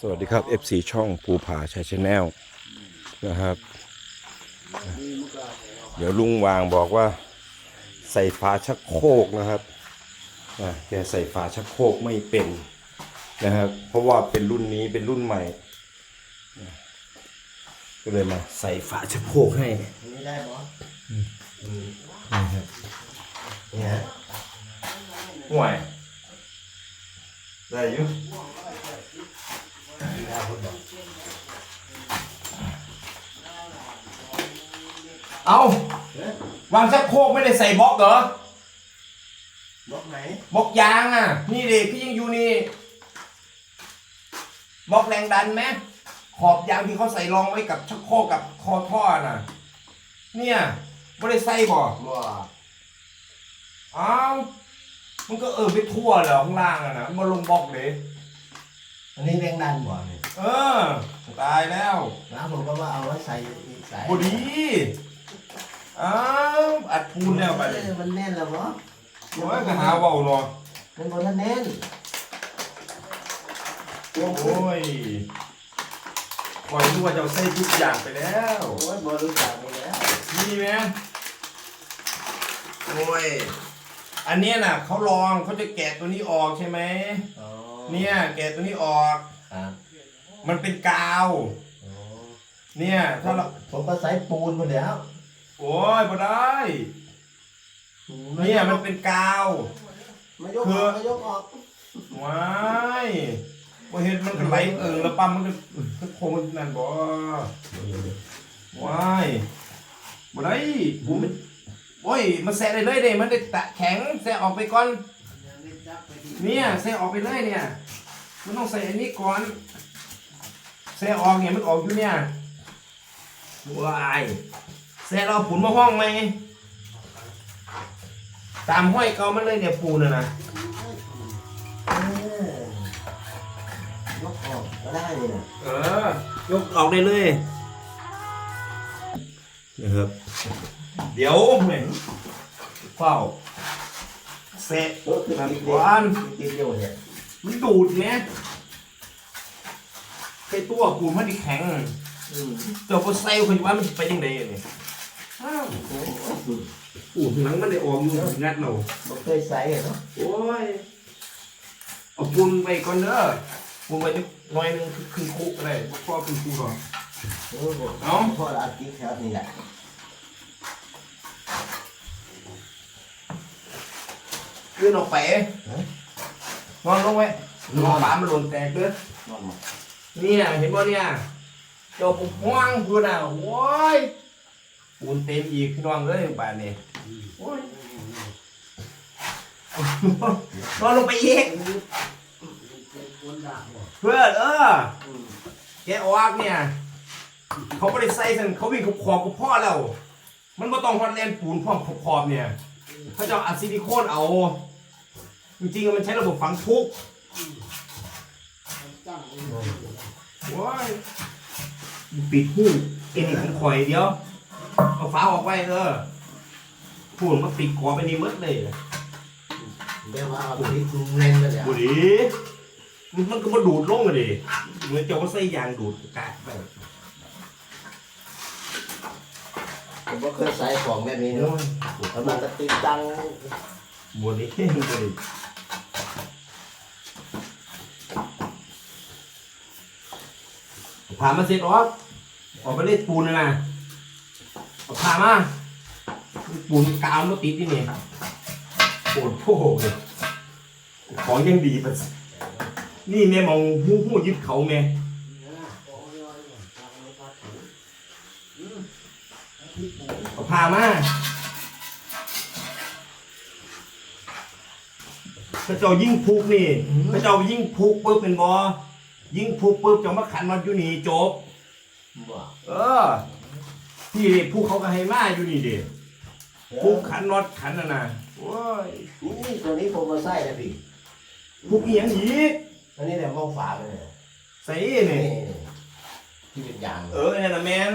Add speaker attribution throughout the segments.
Speaker 1: สวัสดีครับ FC ช่องภูผาชัยชแนลนะครับ เดี๋ยวลุงวางบอกว่า ใส่ฝาชักโครกนะครับอะแกใส่ฝาชักโครกไม่เป็นนะครับ เพราะว่าเป็นรุ่นนี้เป็นรุ่นใหม่ ก็เลยมาใส่ฝาชักโครกให้
Speaker 2: นี่ได้บอส
Speaker 1: นะครับ
Speaker 2: เนี่ย
Speaker 1: ห่วยได้อยู่
Speaker 2: ได้พุทธบอก
Speaker 1: เอาวางชักโครกไม่ได้ใส่บล็อกเหรอ
Speaker 2: บอกไหน
Speaker 1: บล็อกยางอะ นี่ดิพี่ยังอยู่นี่ บล็อกแรงดันไหมขอบยางที่เขาใส่รองไว้กับชักโครกกับคอท่อน่ะ เนี่ยไม่ได้ใส่บ่
Speaker 2: ว่า
Speaker 1: อ้าวมันก็เออไปทั่วเหรอข้างล่างอะนะมันลงบล็อกเลย
Speaker 2: อันนี้แรงดันบ่เนี่ย
Speaker 1: เออ ตายแล้ว
Speaker 2: แล้วผมก็ว่าเอาไว้ใส่อีกสาย
Speaker 1: บดีอ้าวอัดปูนแล้วไป
Speaker 2: เออมันแน่นแล้วบอส
Speaker 1: โอ้ยก็หาเบาเนาะ
Speaker 2: มันบอลแน่น
Speaker 1: โอ้ยคอยรู้ว่าจะเอาใส่ทุกอย่างไปแล้ว
Speaker 2: โอ้ยบอลรู้จักไปแล้ว
Speaker 1: นี่ไหมโอ้ยอันเนี้ยน่ะเขาลองเขาจะแกะตัวนี้ออกใช่ไหม
Speaker 2: อ๋อ
Speaker 1: เนี่ยแกะตัวนี้ออก
Speaker 2: ครับ
Speaker 1: มันเป็นกาว
Speaker 2: อ๋อ
Speaker 1: เนี่ย ถ้าเรา
Speaker 2: ผมก็ใส่ปูนมาแล้ว
Speaker 1: โอ้ยพอได้ เนี่ยมันเป็นกาว
Speaker 2: มายกออกมายกออก
Speaker 1: ว้ายว่าเห็นมันก็ไหลเอิงแล้วปั๊มมันก็ก็คงมันนั่นบ่ว้ายบ่ได้ผมมันโอ้ย มันแซะได้เลยเด้มันได้ตะแข็งแซะออกไปก่อน เนี่ยแซะออกไปเลยเนี่ย มันต้องใส่อันนี้ก่อน แซะออกเนี่ยมันออกอยู่เนี่ยว้ายแซะเราปุ๋นมาห้องไหมตามห้อยเก่ามันเลยเนี่ยปูนน่ะนะ
Speaker 2: เออยกออกก็ได้เนี่ย
Speaker 1: เออยกออกได้เลยนะครับเดี๋ยวเหม็นเฝ้าเสร็จ
Speaker 2: รถคือ
Speaker 1: นั่น
Speaker 2: ติด
Speaker 1: ก่อน
Speaker 2: ติดอยู่เนี่ย
Speaker 1: มันดูดเนี่ย ไอตัวกูมันดิแข็ง
Speaker 2: อืม
Speaker 1: เจ้าก็เซลคนว่ามันไปยังไงเนี่ยอ้าว
Speaker 2: โอ้ย
Speaker 1: อู้หลังมันได้ออกอยู่งัดเรา
Speaker 2: บ่เคยใส่เนาะ
Speaker 1: โอ้ยเอาปุนไปก่อนเด้อปุนไปนิดหน่อยหนึงคือครึ่งคุกอะไรพ่อครึ่งคุกหรอ
Speaker 2: โอ้โห
Speaker 1: เอ้า
Speaker 2: พอละอาทิตย์ครับนี่แหละ
Speaker 1: ขึ้นออกไปนอนลงไว้นอนปามันหล่นแตกเด้อ
Speaker 2: นอนหมด
Speaker 1: เนี่ยเห็นบ่เนี่ยเจ้าผมห่วงพูดอะโอ้ยปูนเต็มอีกพี่น้องเอ้ยป่านนี้โอ้ยนอนลงไปอีกเพื่อนเออแกออกเนี่ยเขาไม่ได้ใส่สันเขาวิ่งขบขอบกับพ่อแล้วมันม่ต้องฮอตแลนด์ปูนพร้อมขบขอบเนี่ยเขาจะเอาอัดซิลิโคนเอา จริงๆมันใช้ระบบฝังทุก ว้ายปิดหูเอ็นของข่อยเดียวเอาฟ้าออกไว้เออพูดมาปิดกรอบไปนี่หมดเลย
Speaker 2: เดี๋ยวว่าเอาทิตย์แน่นไปแล้ว
Speaker 1: บุรีมันก็มาดูดลงอะดิเหมือนเจ้าก็ใส่ยางดูดกาดไป
Speaker 2: ผมก็เคยใส่ของแบบนี้เนาะแล้วมันก็ติดตัง
Speaker 1: บุรีบุรี ผ่ามาเสร็จออกออกไปเล่นปูนนะนะเอาผ่ามาปูนกาวมันติดที่นี่ปวดโผ่เลยของยังดีปะนี่แม่มองหูหูยึดเขาแม่เอาพามาพระเจ้ายิ่งพุกนี่พระเจ้ายิ่งพุกปุ๊บเป็นบอ ยิ่งพุกปุ๊บเจะมาขันน็อตอยู่นี่จบ
Speaker 2: บ่
Speaker 1: เออที่ผู้เขาก็ให้มาอยู่นี่เด็พุกขันน็อตขันน่ะนะโอ้ย
Speaker 2: นี่ตัวนี้ผมมาใส่นะพี่
Speaker 1: พุกเอียงอีก
Speaker 2: อันนี้แหละมองฝาไปเลย
Speaker 1: ใส่
Speaker 2: นี่
Speaker 1: นี่
Speaker 2: ที่เป็นยาง
Speaker 1: เออเนี่ยนะแมน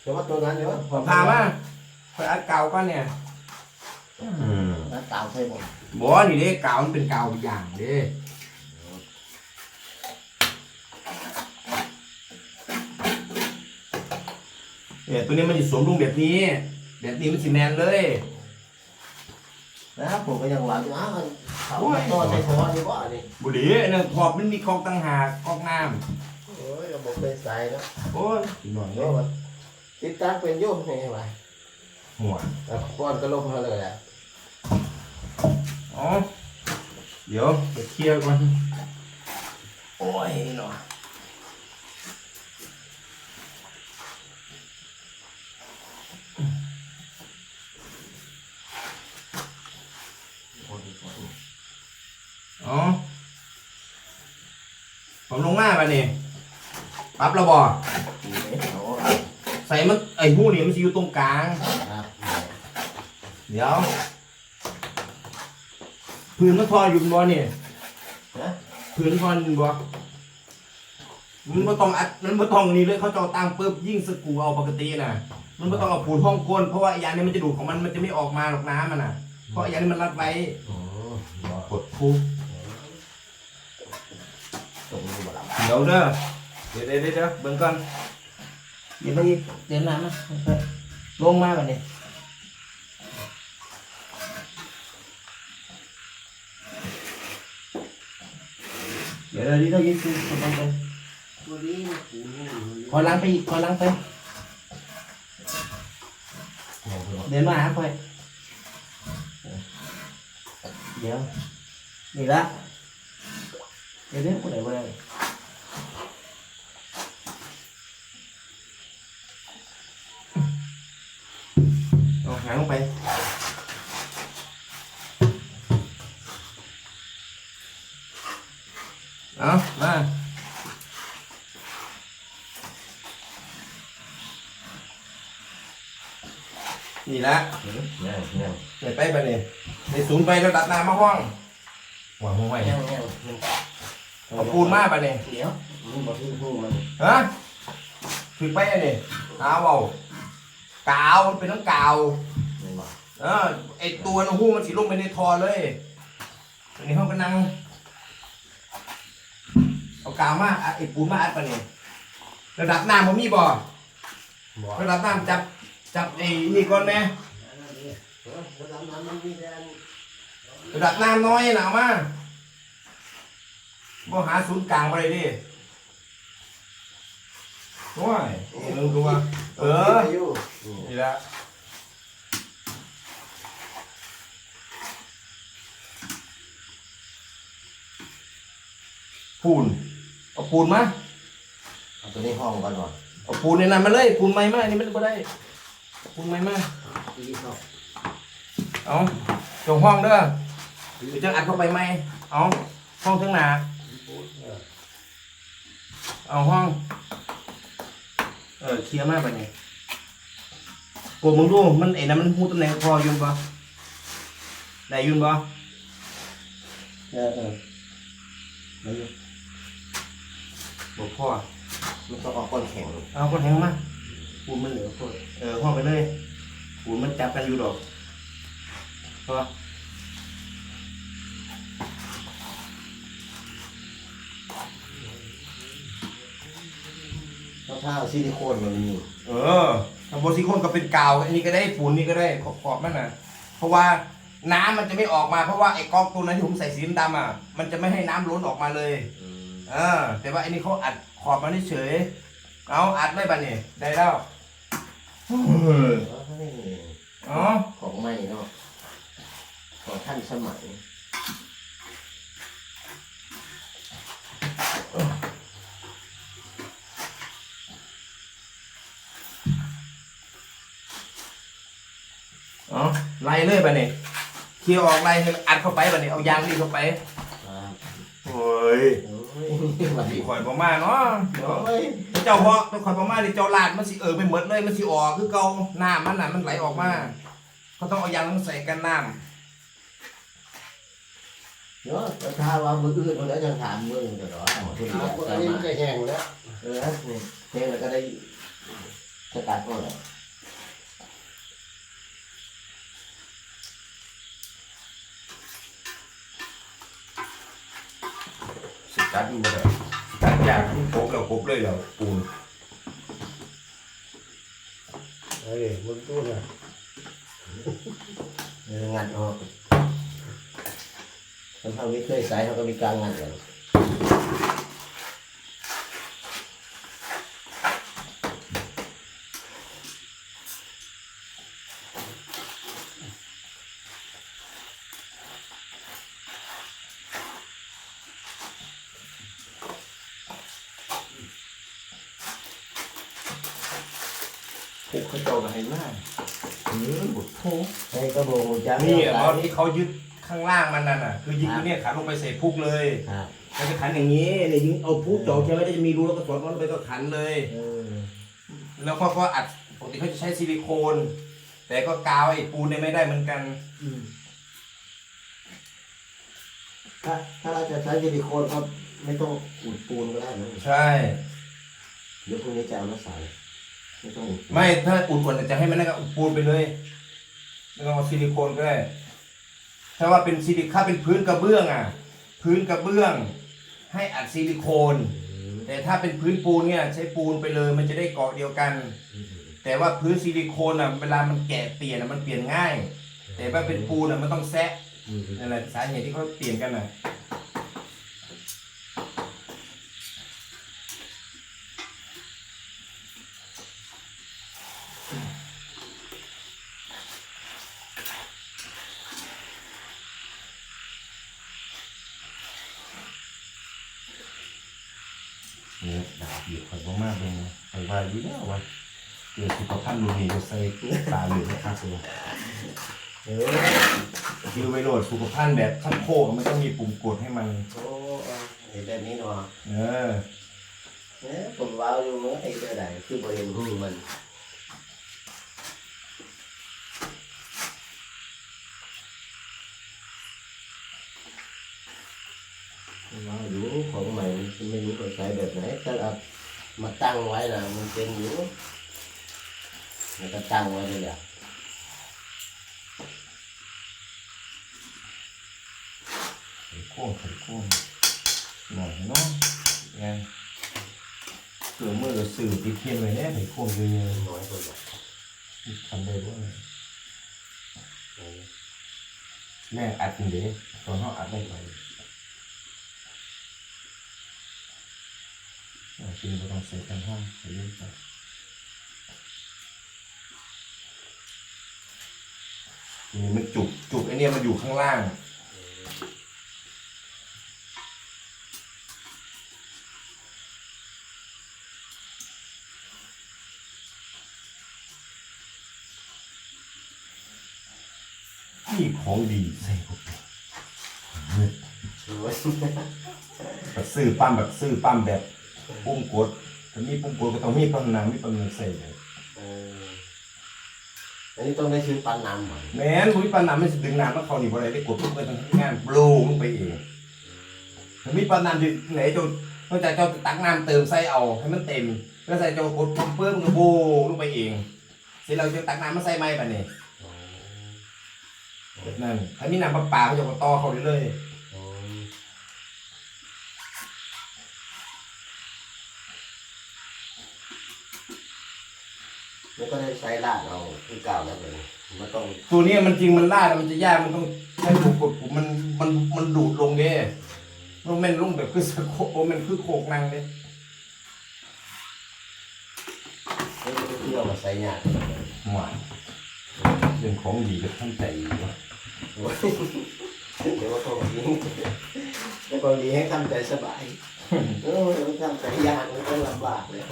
Speaker 2: แต่ว่าตัวนั้นเดี๋ยว
Speaker 1: ผมพามาไปอัดเก่าก่อนเนี่ย
Speaker 2: แล้วตามใส่ผม
Speaker 1: บอนี่เด้เก่ามันเป็นเก่าอย่างเด้ เนี่ยตัวนี้มันจะสวมลงแบบนี้ แบบนี้มันสิแมนเลย
Speaker 2: นะครับผมก็ยังหวังว่าเขาต้อนในคอนี่ว่านี่
Speaker 1: บุดีเนี่ยขอบมันมีกองต่างหากกองน้
Speaker 2: โอ้ยระบบเคยใส่แล้วำ
Speaker 1: โอ้ยหน่อย
Speaker 2: โย
Speaker 1: เนาะ
Speaker 2: มติดตั้งเป็นโยมนี่ไง
Speaker 1: หัว
Speaker 2: แล้วก้อนก็ลงมาเลยอะ
Speaker 1: อ๋อเดี๋ยวไปเคลียร์ก่อนโอ้ยหน่อย อ๋อผมลงมาป่ะนี่ปรับระบอ
Speaker 2: ดีไหมเอา
Speaker 1: ใส่มันไอ้หูนี่มันจะอยู่ตรงกลาง
Speaker 2: ครับ
Speaker 1: เดี๋ยวพื้นมันทออยู่บนนี่
Speaker 2: นะ
Speaker 1: พื้นทออยู่บนมันไม่ต้องอัดมันไม่ต้องนี่เลยเขาจะเอาตังปุ๊บยิ่งสกรูเอาปกติน่ะ มันไม่ต้องเอาปูนห้องก้นเพราะว่าไอ้ยางนี้มันจะดูดของมันมันจะไม่ออกมาหรอกน้ำมันน่ะ เพราะไอ้ยางนี้มันรัดไว้
Speaker 2: โอ้
Speaker 1: กดคู
Speaker 2: ตรงนี้ บ่ล่ะ
Speaker 1: เดี๋ยวเด้อเดี๋ยวเดี๋ยวเดี๋ยวเบิ่งก่อนเดี๋ยวไปเดี๋ยวน้ำนะลงมาายิงคือคนต้องไป
Speaker 2: ตัวนี้ปูนี่
Speaker 1: ขอล้างไปอีกขอล้างไปเดินมาหาคอยเดี๋ยวนี่ละเดี๋ยวเดี๋ยวคนไหนคนไหนเอาหางลงไปเอามานี่ละ
Speaker 2: เนี่ยเนี่ย
Speaker 1: เดี๋ยวไปไปเลยในศูนย์ไประดับน้ำมาห้องหัวห้องไว้
Speaker 2: เนี่ยเนี่ย
Speaker 1: เอาปูนมาไปเนี่ย
Speaker 2: เดี๋ยวมันบอกที่พูดมัน
Speaker 1: ฮะถึงไปอันนี้เอาเอา กาวมันเป็นน้ำกาว
Speaker 2: ไม่บอก
Speaker 1: เออไอตัวน้ำหูมันสีลงไปในทอเลยอันนี้เขาก็นั่งเอากาวมาอัดไอปูนมาอัดไปเนี่ยระดับน้ำมันมีบ่
Speaker 2: บอก
Speaker 1: ระดับน้ำจับจับไอ้นี่ก่อนไหม
Speaker 2: ระดับน้ำมันมีแรง
Speaker 1: ระดับน้ำน้อยนะเอามาบ่หาศูนย์กลางไปเลยดิ โอ้ยเออดูว่าเออ
Speaker 2: อยู่
Speaker 1: นี่แหละปูน เอาปูนมา
Speaker 2: เอาตัวนี้ห้องก่อนก่อน
Speaker 1: เอาปูนในนั้นมาเลย ปูนใหม่มาอันนี้มันก็ได้ ปูนใหม่มา
Speaker 2: ที่ห้อง
Speaker 1: เอาจงห้องเด้อเดี๋ยวจะอัดเข้าไปไหมเอาห้องทั้งหนาเอาห้อง เออเคลียร์มากไปนี่กดมึงดูมันไอ้นั่นมันหูตำแหน่งพออยุ่นปะได้อยุ่นปะ
Speaker 2: เออเออ
Speaker 1: ได้อยุ่นบอกพ่อ
Speaker 2: มันต้องเอาก้อนแข็ง
Speaker 1: เอาคนแทงมาปูนมันเหลือโคตรเออห้องไปเลยปูนมันจับกันอยู่ดอกพอ
Speaker 2: ถ้าถ้าเอาซิลิโคนมันมี
Speaker 1: เออทำโบซิโคนก็เป็นกาวอันนี้ก็ได้ปูนนี่ก็ได้ขอบขอบมันน่ะ เพราะว่าน้ำมันจะไม่ออกมาเพราะว่าไอ้กองตัวนั้นที่ผมใส่สีดำๆอะมันจะไม่ให้น้ำล้นออกมาเลยเออแต่ว่าอันนี้เขาอัดขอบมันเฉยๆเอาอัดไม่บันนี่ได้แล้วเออ
Speaker 2: เออนี่
Speaker 1: อ๋อ
Speaker 2: ของใหม่เนาะของท่านสมัย
Speaker 1: ไล่เลยบันนี่เคี่ยวออกไล่ให้อัดเข้าไปบันนี่เอายางนี่เข้าไป
Speaker 2: อ่า
Speaker 1: โอ้ย
Speaker 2: โอ้ยวันนี้
Speaker 1: ข่อยประมาณเนาะเดี๋ยว
Speaker 2: โอ้ย
Speaker 1: เจ้าเพราะเจ้าข่อยประมาณนี่เจ้าลาดมันสิเออไปหมดเลยมันสิออกคือเก่าน้ำมันน่ะมันไหลออกมาเขาต้องเอายางมาใส่กันน้
Speaker 2: เนาะแต่ถ้าว่ามืออื่นมันแล้วจะถามมือเดี๋ยวว่าหมดที่
Speaker 3: น้ำ
Speaker 2: แล้ว
Speaker 3: คน
Speaker 2: จะ
Speaker 3: นี้
Speaker 2: มา
Speaker 3: ก็แห้งแล้ว
Speaker 2: เออนี่เพลงแล้วก็ได้สกัดหมดเลยำ
Speaker 1: สกัดอยู่เลยสกัดยางที่โคบแล้วโคบเลยเราปูน
Speaker 3: เฮ้ยมึงตู้น่ะ
Speaker 2: งานออกคนเขาไม่เคยใส่เขาก็มีการงาน
Speaker 1: อยู่ กเขาเจ้ากันให้มากอืมบุตรโถ
Speaker 2: ไอ้ก็บอกจะ
Speaker 1: นี่อะตอนที่เขายึดข้างล่างมันนั่นน่ะ คือยิงตัวเนี้ยขันลงไปใส่พุกเลย
Speaker 2: ครับ
Speaker 1: มันจะขันอย่างนี้เนี่ยยิงเอาพุกเจาะใช่ไหมได้จะมีรูแล้วก็สอดมันลงไปก็ขันเลย
Speaker 2: เออ
Speaker 1: แล้วเขาก็อัดปกติเขาจะใช้ซิลิโคน แต่ก็กาวไอ้ปูนเนี่ยไม่ได้เหมือนกัน
Speaker 2: อืมถ้าถ้าเราจะใช้ซิลิโคนก็ไม่ต้องอุดปูนก็ได้นะ
Speaker 1: ใช่
Speaker 2: เดี๋ยวพรุ่งนี้จะเอามาใส่ ไม่ต้องอุด
Speaker 1: ไม่ถ้าอุ่นกว่าจะให้มันนั่นก็อุดปูนไปเลยไม่ต้องเอาซิลิโคนก็ได้ถ้าว่าเป็นซิลิค่าเป็นพื้นกระเบื้องอะ พื้นกระเบื้อง ให้อัดซิลิโคน แต่ถ้าเป็นพื้นปูนเนี่ย ใช้ปูนไปเลย มันจะได้เกาะเดียวกัน แต่ว่าพื้นซิลิโคนอะเวลามันแกะเปลี่ยนอะมันเปลี่ยนง่าย แต่ว่าเป็นปูนอะมันต้องแซะ
Speaker 2: อืม
Speaker 1: นั่นแหละสาเหตุที่เขาเปลี่ยนกันอะ นะข่อยว่าอยู่แล้วว่าเกิดสุขภาพดูนี่จะใส่ตาเหลืองนะครับตัว
Speaker 2: เออ
Speaker 1: คิวไปโหลดสุขภาพแบบชักโคกมันต้องมีปุ่มกดให้มัน
Speaker 2: โอ้ไอ้แบบนี้เนาะ
Speaker 1: เออ
Speaker 2: เนี่ยผมว้าวอยู่เมื่อไอ้เจ้าใดคือบริเวณหูมันว้าวอยู่ของใหม่ไม่รู้เขาใช้แบบไหนถ้าเอามาตั้งไว้นะมันเป็นอยู่มันก็ตั้งไว้เละ
Speaker 1: ไข่โค้งไข่โค้งหน่อยเนาะไงเกิดเมื่อเราสื่อติดเทียนไว้แน่ไข่โค้งเลย
Speaker 2: น้อย คนบอก
Speaker 1: ทำได้บ่แม่อัดนี่เด้ตอนเขาอัดได้ไปเอาจริงเราต้องใส่กันห้างใส่เยอะไปนี่มันจุกจุกไอเนี่ยมันอยู่ข้างล่างนี่ของดีใส่เข้าไปเฮ้ย
Speaker 2: สวย
Speaker 1: แบบซื้อปั้มแบบซื้อปั้มแบบ ปุ่มกดถ้ามีปุ่มกดก็ต้องมีปั๊มน้ำมีปั๊มเงินใส่เลย
Speaker 2: เอออันนี้ต้องได้ซื้อปันน้ำใหม่
Speaker 1: แม้นบุ้ยปั๊มน้ำมันจะดึงน้ำแล้วเขาหนีบ่ได้ได้กดปุ๊บไปทางงานโบลงไปเองถ้ามีปั๊มน้ำอยู่ไหนจนนอกจากเจ้าตักน้ำเติมใส่เอาให้มันเต็มแล้วใส่เจ้ากดปุ่มเพิ่มก็โบลงไปเองเสร็จเราจะตักน้ำมาใส่ไม้ปะเนี่ยแบบนั่นถ้ามีน้ำประปาเขาจะกดต่อเขาเรื่อยๆ
Speaker 2: อ๋อแล้วก็ได้ใช้ลาดเอาคือเก่าแล้วเลยมันต้อง
Speaker 1: ตัวเนี้ยมันจริงมันล่าดมันจะยากมันต้องใช้ปุ่มกดปุ่มมันมันมันดูดลงเด้มันแม่นลงแบบคือสะโคโอ้มันคือโคกนั่งเด้
Speaker 2: ไม่ได้เที่ยวมาใส่ยาก
Speaker 1: หวานเรื่องของดีกับท่านใจดีวะ
Speaker 2: เดี๋ยวว่าของดีแล้วของดีให้ทำใจสบายเออมันทำใจยากมันก็ลำบากเลย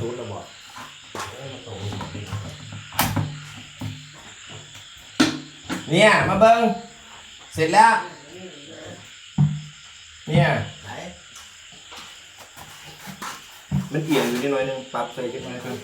Speaker 2: นี่ก็ซูนระบอก
Speaker 1: เนี่ยมาเบิ้งเสร็จแล้ว เนี่ย
Speaker 2: ไหน
Speaker 1: มันเอียงอยู่นิดหน่อยนึงปรับใส่กันหน่อยนึง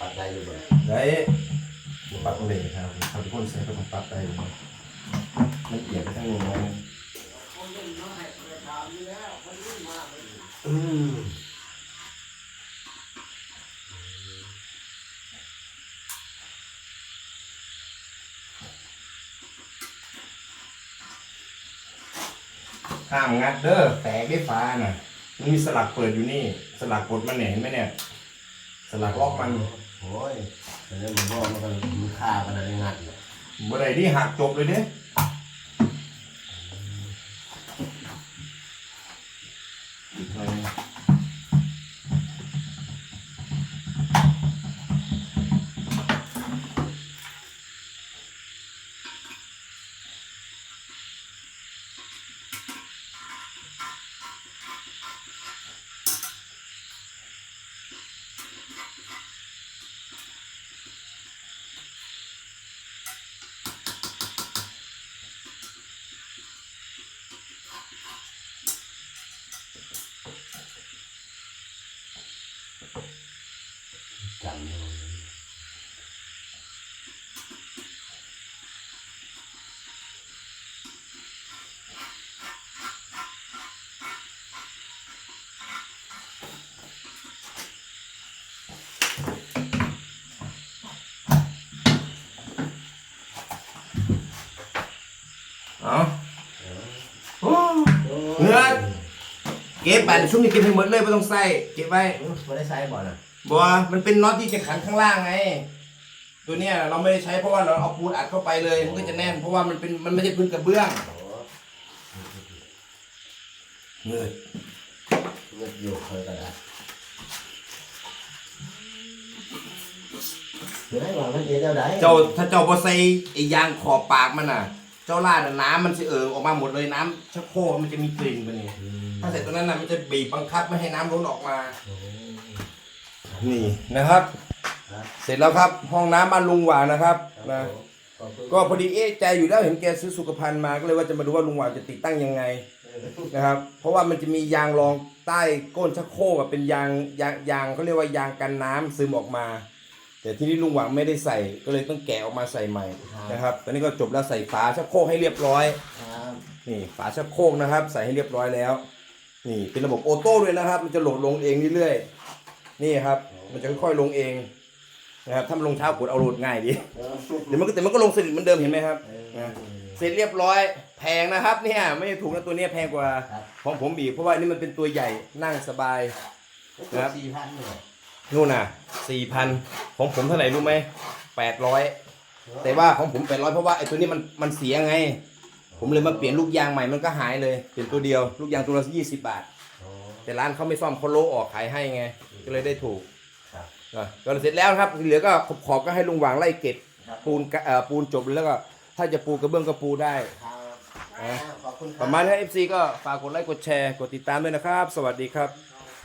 Speaker 2: ปัดได้อยู่บ่
Speaker 1: ได้ปรับเลยครับทำทุกคนใส่ก็ต้องปรับได้อยู่มันเอียงไปทางนู้นหน่อยนึง ห้ามงัดเด้อแตกได้ฟ้าน่ะมีสลักเปิดอยู่นี่ สลักกดมันเน็นไหมเนี่ย สลักล็อกมัน
Speaker 2: โอ้ยแต่เนี่อมันล็อกมันก็มันฆ่ากันอะไงัดเนี่ย
Speaker 1: บ่ได้ที่หักจบเลยเด้
Speaker 2: จำเลย
Speaker 1: เอาโอ้เงินเก็บไปเดี๋ยวช่วงนี้เก็บให้หมดเลยไม่ต้องใส่เก็บไว้
Speaker 2: ไม่ได้ใช้บ่อนะ
Speaker 1: บัวมันเป็นน็อตที่จะขันข้างล่างไง ตัวเนี้ยเราไม่ได้ใช้เพราะว่าเราเอาปูนอัดเข้าไปเลย มันก็จะแน่น เพราะว่ามันเป็นมันไม่ใช่พื้นกระเบื้อง
Speaker 2: โอ้
Speaker 1: เงิน
Speaker 2: เงือกอยู่เคยกันละเดี๋ยวให้หวังมันเองเจ้าไหน
Speaker 1: เจ้าถ้าเจ้าบอใส่ไอ้ยางขอบปากมันน่ะ เจ้าลาดน่ะน้ำมันจะเอิงออกมาหมดเลยน้ำชักโครกมันจะมีกลิ่นไปนี่
Speaker 2: อืม
Speaker 1: ถ้าใส่ตัวนั้นน่ะมันจะบีบบังคับไม่ให้น้ำล้นออกมา
Speaker 2: โอ้
Speaker 1: นี่นะครับ
Speaker 2: ครับ
Speaker 1: เสร็จแล้วครับห้องน้ำบ้านลุงหวางนะครับนะ
Speaker 2: ขอบคุณ
Speaker 1: ก็พอดีเอ๊ะใจอยู่แล้วเห็นแกซื้อสุขภัณฑ์มาก็เลยว่าจะมาดูว่าลุงหวางจะติดตั้งยังไงนะครับ เพราะว่ามันจะมียางรองใต้ก้นชักโครกอะเป็นยางยางยางเขาเรียกว่ายางกันน้ำซึมออกมา แต่ที่นี่ลุงหวังไม่ได้ใส่ก็เลยต้องแกะออกมาใส่ใหม่นะครับตอนนี้ก็จบแล้วใส่ฝาชักโครกให้เรียบร้อย
Speaker 2: ครับ
Speaker 1: นี่ฝาชักโครกนะครับ ใส่ให้เรียบร้อยแล้ว นี่เป็นระบบออโต้ด้วยนะครับ มันจะโหลดลงเองเรื่อยๆ นี่ครับ มันจะค่อยๆลงเองนะครับถ้ามันลงเช้ากดเอาโหลดง่ายดี
Speaker 2: เออ
Speaker 1: เดี๋ยวมันก็แต่มันก็ลงสนิทเหมือนเดิมเห็นไหมครับ
Speaker 2: เออ
Speaker 1: นะเสร็จเรียบร้อยแพงนะครับเนี่ยไม่ได้ถูกนะตัวเนี้ยแพงกว่า
Speaker 2: ครับ
Speaker 1: ของผมอีกเพราะว่าอันนี่มันเป็นตัวใหญ่นั่งสบายครับ
Speaker 2: สี่พันเลย
Speaker 1: นู่นน่ะสี่พันของผมเท่าไหร่รู้ไหมแปดร้อยแต่ว่าของผมแปดร้อยเพราะว่าไอ้ตัวนี้มันมันเสียไง ผมเลยมาเปลี่ยนลูกยางใหม่มันก็หายเลยเปลี่ยนตัวเดียว ลูกยางตัวละยี่สิบบาท
Speaker 2: โอ้
Speaker 1: แต่ร้านเขาไม่ซ่อมเขาโลออกขายให้ไง ก็เลยได้ถูก
Speaker 2: ครับ
Speaker 1: อะก็เสร็จแล้วครับที่เหลือก็ขอบขอบก็ให้ลุงหวางไล่เก็บ
Speaker 2: ครับ
Speaker 1: ปูนกะเอ่อปูนจบแล้วก็ ถ้าจะปูกระเบื้องก็ปูได้
Speaker 2: ครับ
Speaker 1: อะ
Speaker 2: ขอบคุณค
Speaker 1: ป
Speaker 2: รับ
Speaker 1: ระมาณนี้เอฟซีก็ฝากกดไลค์กดแชร์กดติดตามด้วยนะครับ สวัสดีครับ
Speaker 2: ค